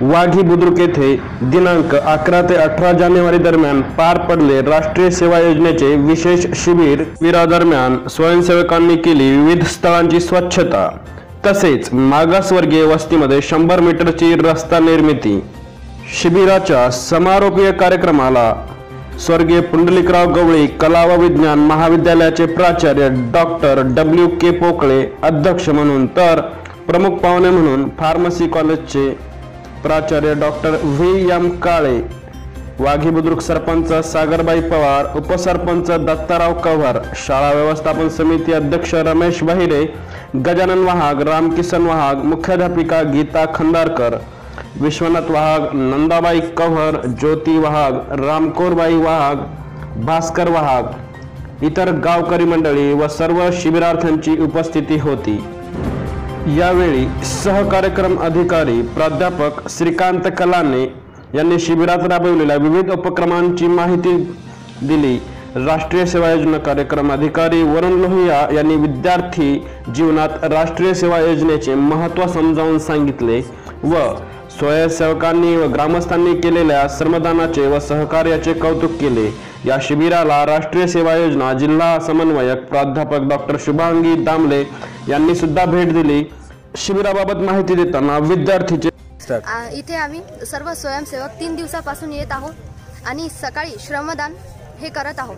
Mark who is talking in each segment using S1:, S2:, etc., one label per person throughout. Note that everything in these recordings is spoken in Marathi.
S1: वाघी बुद्रुक येथे दिनांक अकरा ते अठरा जानेवारी दरम्यान पार पडले राष्ट्रीय सेवा योजनेचे विशेष शिबिर शिबिरादरम्यान स्वयंसेवकांनी केली विविध स्थळांची स्वच्छता. तसेच मागासवर्गीय वस्तीमध्ये शंभर मीटरची रस्ता निर्मिती. शिबिराच्या समारोपीय कार्यक्रमाला स्वर्गीय पुंडलिकराव गवळी कला व विज्ञान महाविद्यालयाचे प्राचार्य डॉक्टर डब्ल्यू के पोकळे अध्यक्ष म्हणून तर प्रमुख पाहुणे म्हणून फार्मसी कॉलेजचे प्राचार्य doctor V M Kale Waghi Budruk sarpanch Sagarbai Pawar upsarpanch Dattarao Kavhar शाळा व्यवस्थापन समिती अध्यक्ष रमेश बहिरे गजानन वाहाग रामकिसन वाहाग मुख्याध्यापिका गीता खंदारकर विश्वनाथ वाहाग नंदाबाई कव्हर ज्योती वाहाग रामकोरबाई वाहाग भास्कर वाहाग इतर गावकरी मंडळी व सर्व शिबिरार्थ्यांची उपस्थिती होती. यावेळी सहकार्यक्रम अधिकारी प्राध्यापक श्रीकांत कलाने यांनी शिबिरात राबवलेल्या विविध उपक्रमांची माहिती दिली. राष्ट्रीय सेवा योजना कार्यक्रम अधिकारी वरुण लोहिया यांनी विद्यार्थी जीवनात राष्ट्रीय सेवा योजनेचे महत्त्व समजावून सांगितले व स्वयंसेवकांनी व ग्रामस्थांनी केलेल्या श्रमदानाचे व सहकार्याचे कौतुक केले. या शिबिराला राष्ट्रीय सेवा योजना जिल्हा समन्वयक प्राध्यापक डॉक्टर शुभांगी दामले यांनी सुद्धा भेट दिली. शिबिराबाबत माहिती देताना विद्यार्थीचे
S2: आ, इथे आम्ही सर्व स्वयंसेवक तीन दिवसापासून येत आहोत आणि सकाळी श्रमदान हे करत आहोत.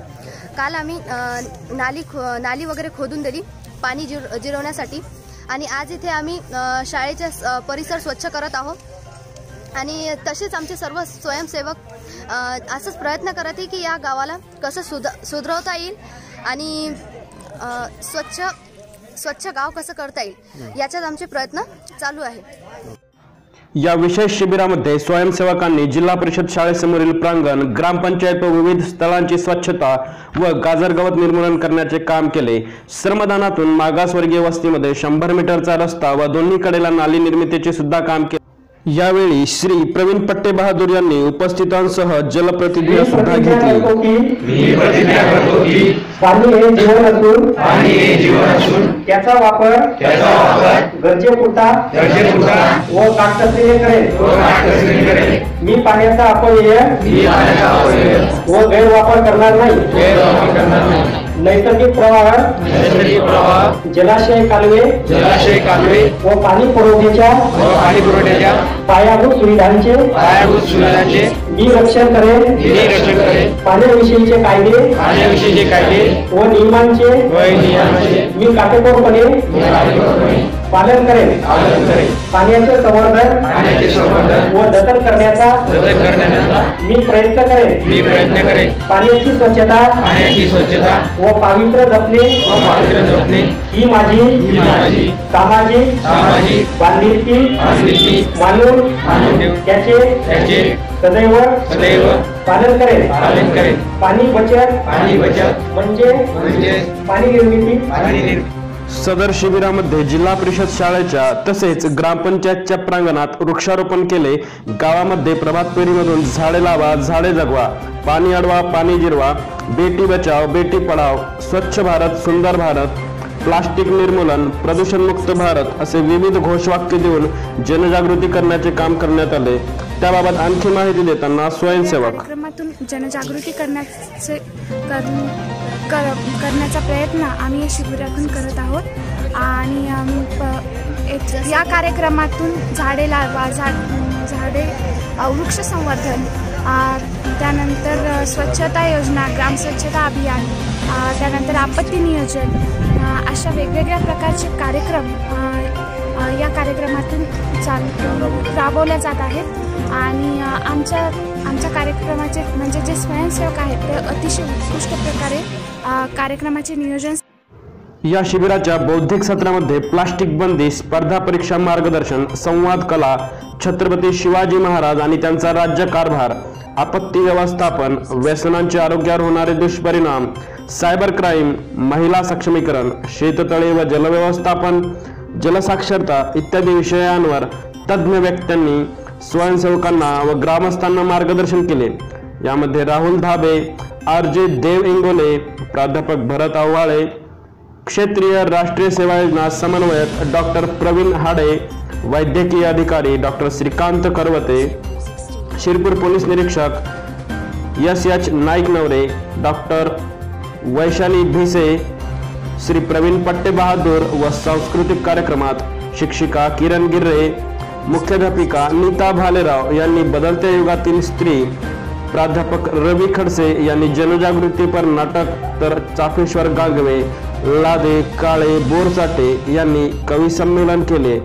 S2: काल आम्ही अ, नाली खो नाली वगैरे खोदून दिली पाणी जिर जिरवण्यासाठी. आणि आज इथे आम्ही अ, शाळेचे स- परिसर स्वच्छ करत आहोत. आणि तसेच आमचे सर्व स्वयंसेवक अ, असंच प्रयत्न करत आहे की या गावाला कसं सुध सुधरवता येईल आणि अ, स्वच्छ स्वच्छ गाव कसं करता येईल याच्यात आमचे प्रयत्न चालू आहे
S1: या विशेष शिबिरामध्ये स्वयंसेवकांनी जिल्हा परिषद शाळेसमोरील प्रांगण ग्रामपंचायत व विविध स्थळांची स्वच्छता व गाजरगवत निर्मूलन करण्याचे काम केले. श्रमदानातून मागासवर्गीय वस्तीमध्ये शंभर मीटरचा रस्ता व दोन्ही कडेला नाली निर्मितीचे सुद्धा काम केले. यावेळी श्री प्रवीण पट्टे बहादूर यांनी उपस्थितांसह जलप्रतिज्ञा सुद्धा घेतली.
S3: पाणी हे जीवन असून
S4: पाणी हे जीवन असून
S3: त्याचा वापर
S4: त्याचा वापर
S3: गरजेपुरता
S4: गरजेपुरता
S3: व काटकसरीने करेल.
S4: व काटकसरीने करेल.
S3: मी पाण्याचा अपव्यय
S4: मी पाण्याचा अपव्यय
S3: व गैरवापर करणार नाही.
S4: गैरवापर करणार नाही.
S3: नैसर्गिक प्रवाह
S4: नैसर्गिक प्रवाह
S3: जलाशय कालवे
S4: जलाशय कालवे
S3: व पाणी पुरवठ्याच्या
S4: व पाणी पुरवठ्याच्या
S3: पायाभूत सुविधांचे
S4: पायाभूत सुविधांचे
S3: मी रक्षण करेल
S4: निरीक्षण करेल
S3: पाण्याविषयीचे कायदे
S4: पाण्याविषयीचे कायदे
S3: व नियमांचे
S4: व नियमांचे.
S3: मी काटेकोरपणे
S4: मी काटेकोरपणे
S3: पालन करेल. पाण्याचे संवर्धन
S4: पाण्याचे संवर्धन
S3: व जतन करण्याचा मी प्रयत्न करेल
S4: मी प्रयत्न करेल
S3: पाण्याची स्वच्छता
S4: पाण्याची स्वच्छता
S3: व पावित्र्य जपणे.
S4: व पावित्र्य जपणे.
S3: ही माझी
S4: ही माझी
S3: सामाजिक
S4: सामाजिक
S3: बांधिलकी
S4: बांधिलकी
S3: मानून
S4: मानून
S3: त्याचे
S4: त्याचे
S3: सदैव
S4: सदैव
S3: पालन करेल
S4: पालन करेल
S3: पाणी बचत
S4: पाणी बचत
S3: म्हणजे
S4: म्हणजे
S3: पाणी निर्मिती.
S4: पाणी निर्मिती.
S1: सदर शिबिरामध्ये जिल्हा परिषद शाळेच्या तसेच ग्रामपंचायतच्या प्रांगणात वृक्षारोपण केले. गावामध्ये प्रभात फेरीमधून झाडे लावा झाडे जगवा पाणी अडवा पाणी जिरवा बेटी बचाव बेटी पढाव स्वच्छ भारत सुंदर भारत प्लास्टिक निर्मूलन प्रदूषणमुक्त भारत असे विविध घोषवाक्य देऊन जनजागृती करण्याचे काम करण्यात आले. त्याबाबत आणखी माहिती देताना स्वयंसेवक.
S5: जनजागृती करण्याचे कर- करण्याचा प्रयत्न आम्ही या शिबिरातून करत आहोत. आणि आम्ही प- या कार्यक्रमातून झाडे लावा झाड झाडे वृक्ष संवर्धन त्यानंतर स्वच्छता योजना ग्राम स्वच्छता अभियान त्यानंतर आपत्ती नियोजन अशा वेगवेगळ्या प्रकारचे कार्यक्रम या कार्यक्रमातून चाल राबवल्या जात आहेत. आणि आमच्या आमच्या कार्यक्रमाचे म्हणजे जे स्वयंसेवक आहेत ते अतिशय उत्कृष्ट प्रकारे कार्यक्रमाचे नियोजन
S1: या शिबिराच्या बौद्धिक सत्रामध्ये प्लास्टिक बंदी स्पर्धा परीक्षा मार्गदर्शन संवाद कला छत्रपती शिवाजी महाराज आणि त्यांचा राज्य कारभार आपत्ती व्यवस्थापन व्यसनांचे आरोग्यावर होणारे दुष्परिणाम सायबर क्राईम महिला सक्षमीकरण शेततळे व जलव्यवस्थापन जलसाक्षरता इत्यादी विषयांवर तज्ज्ञ व्यक्त्यांनी स्वयंसेवकांना व ग्रामस्थांना मार्गदर्शन केले. यामध्ये राहुल धाबे आर जे देव इंगोले प्राध्यापक भरत आव्हाळे क्षेत्रीय राष्ट्रीय सेवा योजना समन्वयक डॉक्टर प्रवीण हाडे वैद्यकीय अधिकारी डॉक्टर श्रीकांत करवते शिरपूर पोलीस निरीक्षक S H Naik Navare doctor Vaishali Bhise Shri Praveen Patte Bahadur व सांस्कृतिक कार्यक्रमात शिक्षिका किरण गिर्रे मुख्याध्यापिका नीता भालेराव यांनी बदलत्या युगातील स्त्री प्राध्यापक रवी खडसे यांनी जनजागृतीपर नाटक तर चाफेश्वर गागवे लादे काळे बोरचाटे यांनी कवी संमेलन केले.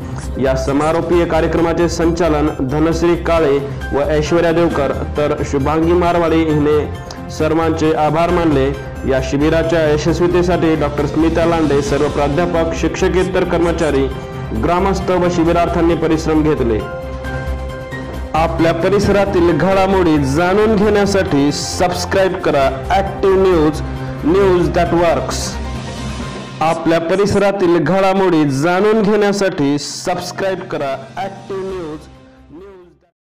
S1: या समारोपीय कार्यक्रमाचे संचालन धनश्री काळे व ऐश्वर्या देवकर तर शुभांगी मारवाडी हिने सर्वांचे आभार मानले. या शिबिराच्या यशस्वीतेसाठी डॉक्टर स्मिता लांडे सर्व प्राध्यापक शिक्षकेतर कर्मचारी ग्रामस्थ व शिबिरार्थ्यांनी परिश्रम घेतले. आपल्या परिसरातील घडामोडी जाणून घेण्यासाठी सबस्क्राईब करा active news news that works आपल्या परिसरातील घडामोडी जाणून घेण्यासाठी सबस्क्राईब करा ॲक्टिव्ह न्यूज